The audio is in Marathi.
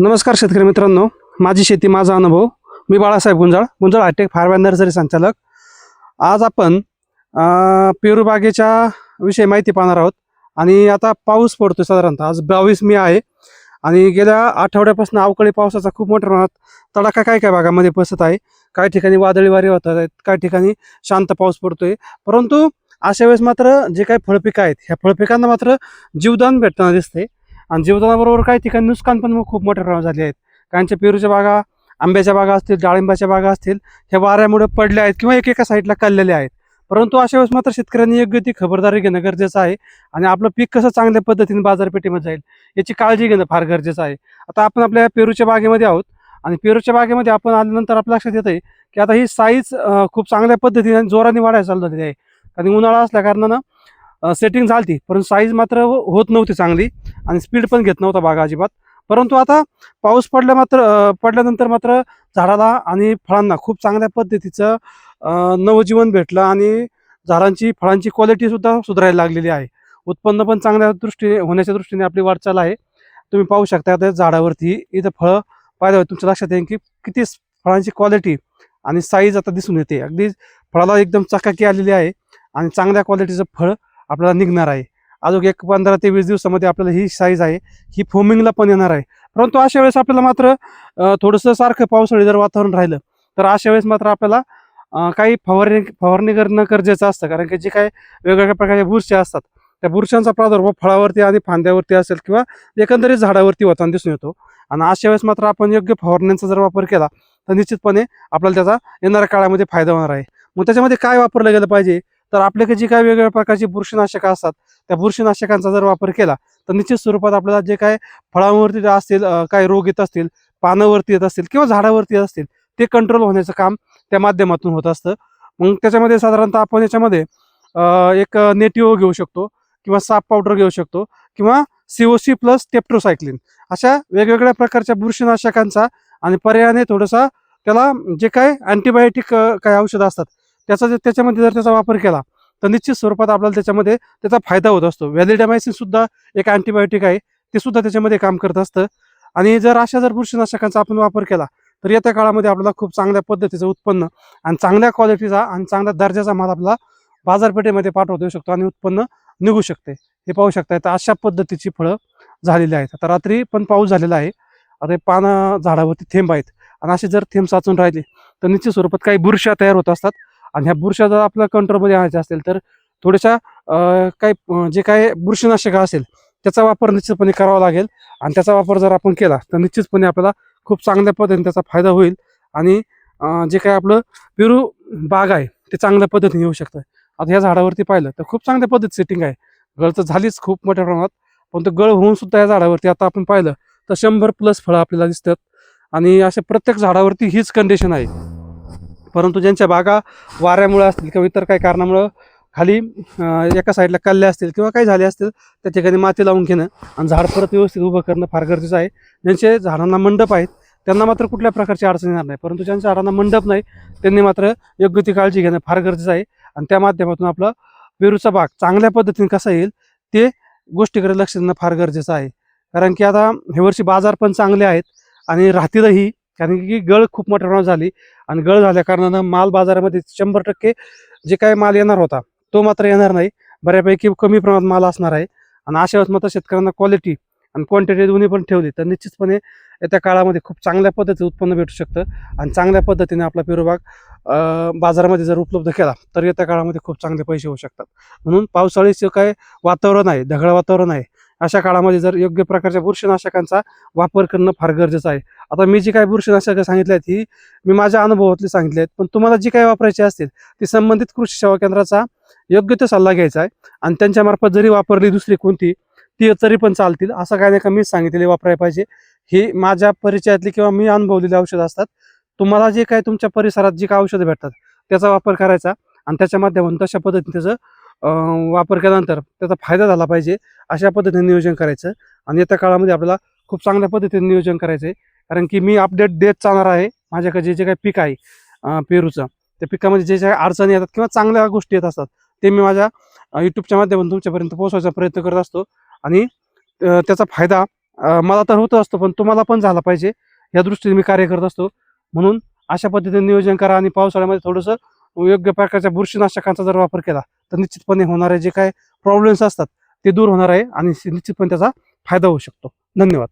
नमस्कार शेतकरी मित्रांनो. माझी शेती माझा अनुभव. मी Balasaheb Gunjal Gunjal hitech farm and nursery संचालक. आज आपण पेरूबागेच्या पेरू बागेच्या विषयी माहिती पाहणार आहोत. आणि आता पाऊस पडतो साधारणतः. आज बावीस मे आहे. आणि गेल्या आठवड्यापासून अवकाळी पावसाचा खूप मोठ्या प्रमाणात तडाखा काय काय भागामध्ये बसत आहे? काही ठिकाणी वादळी वारे होत आहेत काही ठिकाणी शांत पाऊस पडतोय. परंतु अशा वेळेस मात्र जे काही फळपिकं आहेत ह्या फळपिकांना मात्र जीवदान भेटताना दिसते आणि जीवदानाबरोबर काही ठिकाणी नुकसान पण खूप मोठ्या प्रमाणात झाले आहेत. कारणच्या पेरूच्या बागा आंब्याच्या बागा असतील डाळिंबाच्या बागा असतील ह्या वाऱ्यामुळे पडल्या आहेत किंवा एक एका साईडला कललेल्या आहेत. परंतु अशा वेळेस मात्र शेतकऱ्यांनी योग्य ती खबरदारी घेणं गरजेचं आहे आणि आपलं पीक कसं चांगल्या पद्धतीने बाजारपेठेमध्ये जाईल याची काळजी घेणं फार गरजेचं आहे. आता आपण आपल्या पेरूच्या बागेमध्ये आहोत आणि पेरूच्या बागेमध्ये आपण आल्यानंतर आपल्या लक्षात येतं आहे की आता ही साईज खूप चांगल्या पद्धतीने जोराने वाढायला चालू झालेली आहे. कारण उन्हाळा असल्या कारणानं सेटिंग झाली परंतु साईज मात्र होत नव्हती चांगली आणि स्पीड पण घेत नव्हता बागा अजिबात. परंतु आता पाऊस पडल्या मात्र पडल्यानंतर मात्र झाडाला आणि फळांना खूप चांगल्या पद्धतीचं नवजीवन भेटलं आणि झाडांची फळांची क्वालिटी सुद्धा सुधारायला लागलेली आहे. उत्पन्न पण चांगल्या दृष्टीने होण्याच्या दृष्टीने आपली वाटचाल आहे. तुम्ही पाहू शकता आता झाडावरती इथं फळं पाहिलं तुमच्या लक्षात येईल की किती फळांची क्वालिटी आणि साईज आता दिसून येते. अगदी फळाला एकदम चकाकी आलेली आहे आणि चांगल्या क्वालिटीचं फळ आपल्याला निघणार आहे. अजून एक पंधरा ते वीस दिवसामध्ये आपल्याला ही साईज आहे. ही फोमिंगला पण येणार आहे. परंतु अशा वेळेस आपल्याला मात्र थोडंसं सारखं पावसाळी जर वातावरण राहिलं तर अशा वेळेस मात्र आपल्याला काही फवारणी फवारणी करणं गरजेचं असतं. कारण की जे काही वेगवेगळ्या प्रकारच्या बुरश्या असतात त्या बुरशांचा प्रादुर्भाव फळावरती आणि फांद्यावरती असेल किंवा एकंदरीत झाडावरती होताना दिसून येतो. आणि अशा वेळेस मात्र आपण योग्य फवारण्यांचा जर वापर केला तर निश्चितपणे आपल्याला त्याचा येणाऱ्या काळामध्ये फायदा होणार आहे. मग त्याच्यामध्ये काय वापरलं गेलं पाहिजे? तर आपल्याकडे जी काही वेगवेगळ्या प्रकारची बुरशीनाशकं असतात त्या बुरशीनाशकांचा जर वापर केला तर निश्चित स्वरूपात आपल्याला जे काय फळांवरती असतील काय रोग येत असतील पानावरती येत असतील किंवा झाडावरती येत असतील ते कंट्रोल होण्याचं काम त्या माध्यमातून होत असतं. मग त्याच्यामध्ये साधारणतः आपण याच्यामध्ये एक नेटिओ घेऊ शकतो किंवा साप पावडर घेऊ शकतो किंवा सीओसी प्लस टेप्ट्रोसायक्लिन अशा वेगवेगळ्या प्रकारच्या बुरशीनाशकांचा आणि पर्यायाने थोडासा त्याला जे काय अँटीबायोटिक काही औषधं असतात त्याचा जर त्याच्यामध्ये जर त्याचा वापर केला तर निश्चित स्वरूपात आपल्याला त्याच्यामध्ये त्याचा फायदा होत असतो. व्हॅलिडामायसिन सुद्धा एक अँटीबायोटिक आहे ते सुद्धा त्याच्यामध्ये काम करत असतं. आणि जर अशा जर बुरशीनाशकांचा आपण वापर केला तर येत्या काळामध्ये आपल्याला खूप चांगल्या पद्धतीचं उत्पन्न आणि चांगल्या क्वालिटीचा आणि चांगल्या दर्जाचा माल आपला बाजारपेठेमध्ये पाठवता येऊ शकतो आणि उत्पन्न निघू शकते. हे पाहू शकता तर अशा पद्धतीची फळं झालेली आहेत. आता रात्री पण पाऊस झालेला आहे. आता हे पानं झाडावरती थेंब आहेत. आणि असे जर थेंब साचून राहिले तर निश्चित स्वरूपात काही बुरशा तयार होत असतात. आणि ह्या बुरशा जर आपल्या कंट्रोलमध्ये आणायच्या असतील तर थोड्याशा काही जे काही बुरशीनाशक असेल त्याचा वापर निश्चितपणे करावा लागेल. आणि त्याचा वापर जर आपण केला तर निश्चितपणे आपल्याला खूप चांगल्या पद्धतीने त्याचा फायदा होईल. आणि जे काय आपलं पेरू बाग आहे ते चांगल्या पद्धतीने येऊ शकतं. आता ह्या झाडावरती पाहिलं तर खूप चांगल्या पद्धत सेटिंग आहे. गळ तर झालीच खूप मोठ्या प्रमाणात पण तो गळ होऊन सुद्धा या झाडावरती आता आपण पाहिलं तर शंभर प्लस फळं आपल्याला दिसतात. आणि अशा प्रत्येक झाडावरती हीच कंडिशन आहे. परंतु ज्यांच्या बागा वाऱ्यामुळं असतील किंवा इतर काही कारणामुळं खाली एका साईडला कल्ल्या असतील किंवा काही झाले असतील त्या ठिकाणी माती लावून घेणं आणि झाड परत व्यवस्थित उभं करणं फार गरजेचं आहे. ज्यांचे झाडांना मंडप आहेत त्यांना मात्र कुठल्या प्रकारची अडचण येणार नाही. परंतु ज्यांच्या झाडांना मंडप नाही त्यांनी मात्र योग्य ती काळजी घेणं फार गरजेचं आहे. आणि त्या माध्यमातून आपलं पेरूचा बाग चांगल्या पद्धतीने कसा येईल ते गोष्टीकडे लक्ष देणं फार गरजेचं आहे. कारण की आता हे वर्षी बाजार पण चांगले आहेत आणि राहतीलही कारण की गळ खूप मोठ्या प्रमाणात झाली. आणि गळ झाल्या कारणानं माल बाजारामध्ये शंभर टक्के जे काय माल येणार होता तो मात्र येणार नाही. बऱ्यापैकी कमी प्रमाणात माल असणार आहे. आणि अशा वेळेस मात्र शेतकऱ्यांना क्वालिटी आणि क्वांटिटी दोन्ही पण ठेवली. तर निश्चितपणे येत्या काळामध्ये खूप चांगल्या पद्धतीचं उत्पन्न भेटू शकतं. आणि चांगल्या पद्धतीने आपला पेरूबाग बाजारामध्ये जर उपलब्ध केला तर येत्या काळामध्ये खूप चांगले पैसे होऊ शकतात. म्हणून पावसाळीचं काय वातावरण आहे ढगाळ वातावरण आहे अशा काळामध्ये जर योग्य प्रकारच्या बुरशीनाशकांचा वापर करणं फार गरजेचं आहे. आता मी जी काही बुरशीनाशकं सांगितली आहेत ही मी माझ्या अनुभवातली सांगितली आहेत. पण तुम्हाला जी काही वापरायची असतील ती संबंधित कृषी सेवा केंद्राचा योग्य तो सल्ला घ्यायचा आहे. आणि त्यांच्यामार्फत जरी वापरली दुसरी कोणती ती तरी पण चालतील. असं काय नाही का मीच सांगितलेली वापरायला पाहिजे. ही माझ्या परिचयातली किंवा मी अनुभवलेली औषधं असतात. तुम्हाला जे काय तुमच्या परिसरात जी काय औषधं भेटतात त्याचा वापर करायचा. आणि त्याच्या माध्यमातून तशा पद्धतीने त्याचं वापर केल्यानंतर त्याचा फायदा झाला पाहिजे. अशा पद्धतीने नियोजन करायचं. आणि येत्या काळामध्ये आपल्याला खूप चांगल्या पद्धतीने नियोजन करायचं आहे कारण की मी अपडेट देत चालणार आहे. माझ्याकडे जे जे काही पीक आहे पेरूचं त्या पिकामध्ये जे जे अडचणी येतात किंवा चांगल्या गोष्टी येत असतात ते मी माझ्या यूट्यूबच्या माध्यमातून तुमच्यापर्यंत पोहोचवायचा प्रयत्न करत असतो. आणि त्याचा फायदा मला तर होत असतो पण तुम्हाला पण झाला पाहिजे. या दृष्टीने मी कार्य करत असतो. म्हणून अशा पद्धतीने नियोजन करा आणि पावसाळ्यामध्ये थोडंसं योग्य प्रकारच्या बुरशीनाशकांचा जर वापर केला तर निश्चितपणे होणारे जे काय प्रॉब्लेम्स असतात ते दूर होणार आहे आणि निश्चितपणे त्याचा फायदा होऊ शकतो. धन्यवाद.